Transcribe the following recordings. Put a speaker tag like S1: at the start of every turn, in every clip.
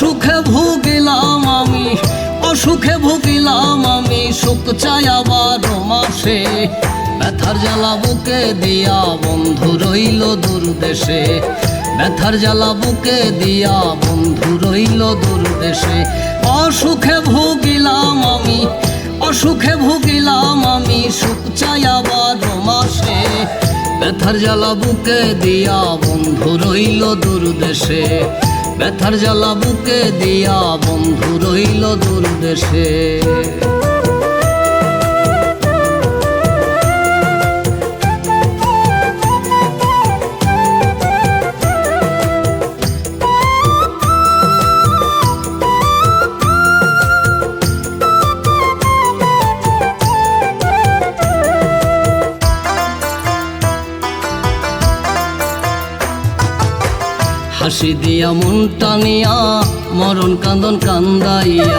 S1: অসুখে ভুগিলাম আমি, অসুখে ভুগিলাম আমি, সুখ চাই আবার মাসে। ব্যথার জ্বালা বুকে দিয়া বন্ধু রইল দূর দেশে ব্যথার জ্বালা বুকে দিয়া বন্ধু রইল দূর দেশে অসুখে ভুগিলাম আমি, অসুখে ভুগিলাম আমি, সুখ চাই আবার মাসে। ব্যথার জ্বালা বুকে দিয়া বন্ধু রইল দূর দেশে ব্যথার জ্বালা বুকে দিয়া বন্ধু রইল দূর দেশে। হাসি দিয়া মন টানিয়া, মরণ কান্দন কান্দাইয়া।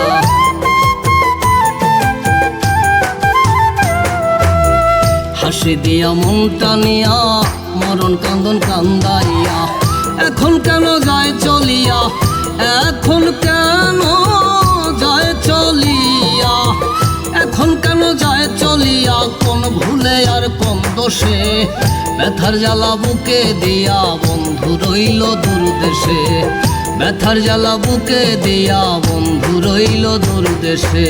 S1: হাসি দিয়া মন টানিয়া, মরণ কান্দন কান্দাইয়া। এখন কেন যায় চলিয়া? এখন কেন যায় চলিয়া? এখন কেন যায় চলিয়া? কোন ভুলে আর কোন দোষে? ব্যথার জ্বালা বুকে দিয়া বন্ধু রইল দূর দেশে। ব্যথার জ্বালা বুকে দিয়া বন্ধু রইল দূর দেশে।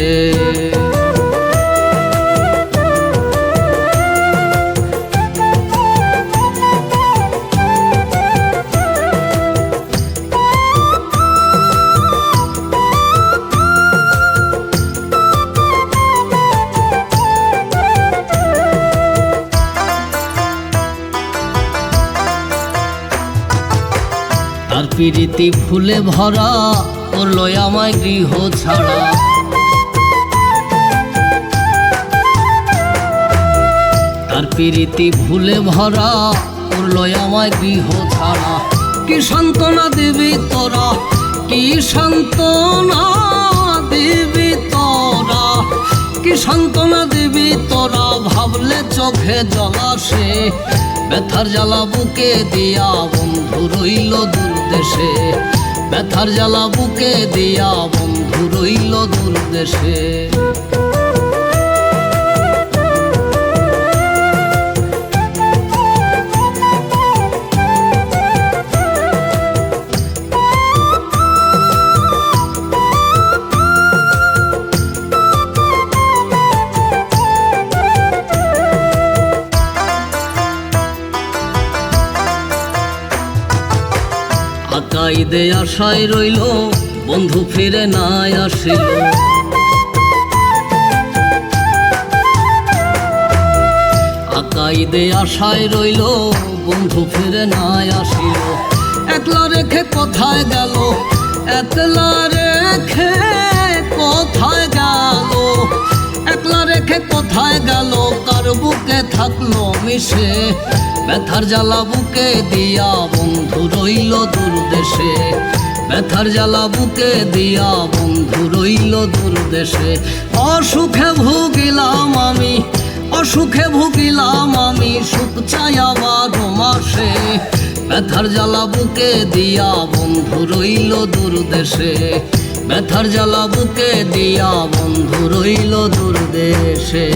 S1: তার পিরিতি ফুলে ভরা করল আমায় গৃহ ছাড়া। তার পিরিতি ফুলে ভরা করল আমায় গৃহ ছাড়া। কি সান্ত্বনা দিবি তোরা? কি সান্ত্বনা দিবি তোরা? কি সান্ত্বনা দিবি তোরা? ভাবলে চোখে জলাসে ব্যথার জ্বালা বুকে দিয়া বন্ধু রইল দূর দেশে। ব্যথার জ্বালা বুকে দিয়া বন্ধু রইল দূর দেশে। আকাইদে আশায় রইল, বন্ধু ফিরে নাই আসিল। আকাইদে আশায় রইল, বন্ধু ফিরে নাই আসিল। একলা রেখে কোথায় গেল, একলা রেখে কোথায় গেল? রেখে কোথায় গেল? কার বুকে থাকল মিশে? ব্যথার জ্বালা বুকে দিয়া বন্ধু রইল দূর দেশে ব্যথার জ্বালা বুকে দিয়া বন্ধু রইল দূর দেশে অসুখে ভুগিলাম আমি, অসুখে ভুগিলাম আমি, সুখ চাই আবার মাসে। ব্যথার জ্বালা বুকে দিয়া বন্ধু রইল দূর দেশে ব্যথার জ্বালা বুকে দিয়া বন্ধু রইল দূর দেশে।